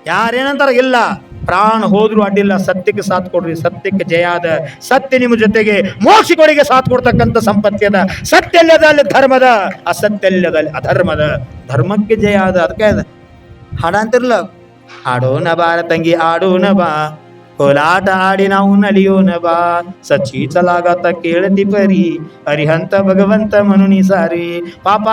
ಯಾರೇನಂತಾರ ಇಲ್ಲ. ಪ್ರಾಣ ಹೋದ್ರು ಅಡ್ಡಿಲ್ಲ. ಸತ್ಯಕ್ಕೆ ಸಾಥ್ ಕೊಡ್ರಿ. ಸತ್ಯಕ್ಕೆ ಜಯ ಅದ ಸತ್ಯ ನಿಮ್ಮ ಜೊತೆಗೆ ಮೋಕ್ಷಗಳಿಗೆ ಸಾಥ್ ಕೊಡ್ತಕ್ಕಂಥ ಸಂಪತ್ತಿ ಅದ. ಸತ್ಯ ಅಲ್ಲಿ ಧರ್ಮದ ಅಸತ್ಯಲ್ಲದಲ್ಲಿ ಅಧರ್ಮದ. ಧರ್ಮಕ್ಕೆ ಜಯ ಅದ ಅದಕ್ಕೆ ಅದ. ಹಾಡ ಅಂತಿರ್ಲ ಹಾಡೋಣ ಬಾರ ತಂಗಿ ಆಡೋಣ ಬಾ. ಕೋಲಾಟ ಆಡಿ ನಾವು ನಲಿಯೋಣ ಬಾ. ಸಚ್ಚೀಚಲಾಗತ್ತ ಕೇಳತಿ ಪರಿ. ಹರಿಹಂತ ಭಗವಂತ ಮನುನಿ ಸಾರಿ. ಪಾಪ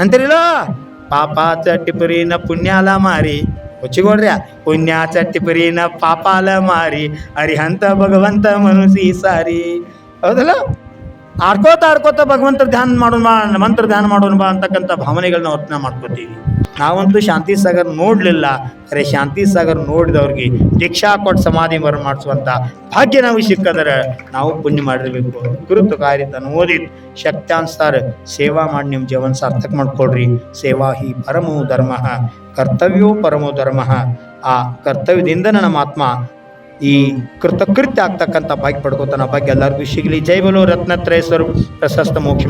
ಅಂತೀರಿಲ್ಲ ಪಾಪಾಚ ಟಿಪರಿನ ಪುಣ್ಯಾಲ ಮಾರಿ. ಹೊಚ್ಚಿಕೊಡ್ರ್ಯ? ಪುಣ್ಯಾಚ ಟಿಪರಿನ ಪಾಪಾಲ ಮಾರಿ. ಅರಿಹಂತ ಭಗವಂತ ಮನುಸಿ ಸಾರಿ. ಹೌದಲ್ಲ? ಆಡ್ಕೋತ ಆಡ್ಕೋತ ಭಗವಂತರ ಧ್ಯಾನ ಮಾಡೋಣ ಬಾ ಮಂತ್ರ ಧ್ಯಾನ ಮಾಡೋಣ ಬಾ ಅಂತಕ್ಕಂಥ ಭಾವನೆಗಳನ್ನ ವರ್ತನೆ ಮಾಡ್ಕೋತೀವಿ. ನಾವಂತೂ ಶಾಂತಿ ಸಾಗರ್ ನೋಡಲಿಲ್ಲ ಅರೆ ಶಾಂತಿ ಸಾಗರ್ ನೋಡಿದವ್ರಿಗೆ ದೀಕ್ಷಾ ಕೊಟ್ಟು ಸಮಾಧಿ ಮರ ಮಾಡಿಸುವಂಥ ಭಾಗ್ಯ ನಾವು ಸಿಕ್ಕದರೆ ನಾವು ಪುಣ್ಯ ಮಾಡಿರ್ಬೇಕು. ಕುರುತು ಕಾರ್ಯ ಓದಿತ್ ಓದಿ ಶಕ್ತ್ಯಾನ್ಸಾರ ಸೇವಾ ಮಾಡಿ ನಿಮ್ಮ ಜೀವನ ಸಾರ್ಥಕ ಮಾಡ್ಕೊಳ್ರಿ. ಸೇವಾ ಹಿ ಪರಮೋ ಧರ್ಮ, ಕರ್ತವ್ಯೋ ಪರಮೋ ಧರ್ಮ. ಆ ಕರ್ತವ್ಯದಿಂದ ನಮ್ಮ ಆತ್ಮ ಈ ಕೃತಕೃತ್ಯ ಆಗ್ತಕ್ಕಂಥ ಭಾಗ್ಯ ಪಡ್ಕೋತಾನ ಭಾಗ್ಯ. ಎಲ್ಲರಿಗೂ ಸಿಗಲಿ. ಜೈ ಬಲು ರತ್ನತ್ರಯ ಪ್ರಶಸ್ತ ಮೋಕ್ಷ